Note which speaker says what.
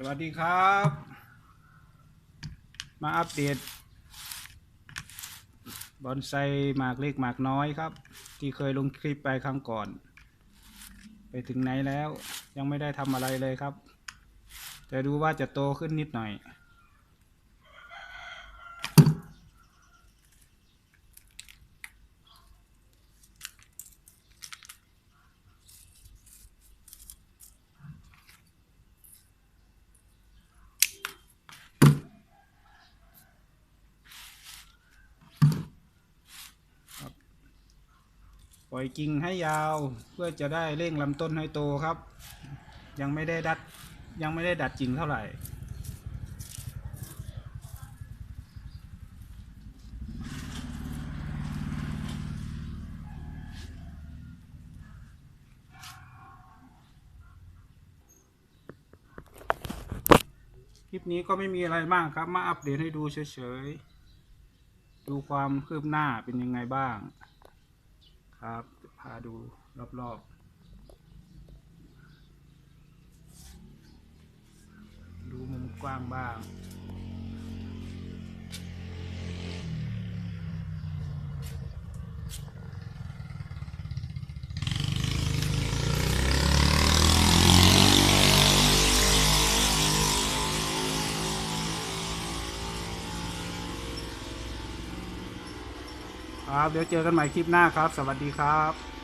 Speaker 1: สวัสดีครับ มาอัปเดตบอนไซหมากเล็กหมากน้อยครับ ที่เคยลงคลิปไปครั้งก่อน ไปถึงไหนแล้วยังไม่ได้ทำอะไรเลยครับ แต่ดูว่าจะโตขึ้นนิดหน่อย ปล่อยกิ่งให้ยาวเพื่อจะได้เร่งลำต้นให้โตครับ ยังไม่ได้ดัดยังไม่ได้ดัดกิ่งเท่าไหร่คลิปนี้ก็ไม่มีอะไรมากครับ มาอัปเดตให้ดูเฉยๆ ดูความคืบหน้าเป็นยังไงบ้าง ครับพาดูรอบๆ ดูมุมกว้างบ้าง ครับ เดี๋ยวเจอกันใหม่คลิปหน้าครับ สวัสดีครับ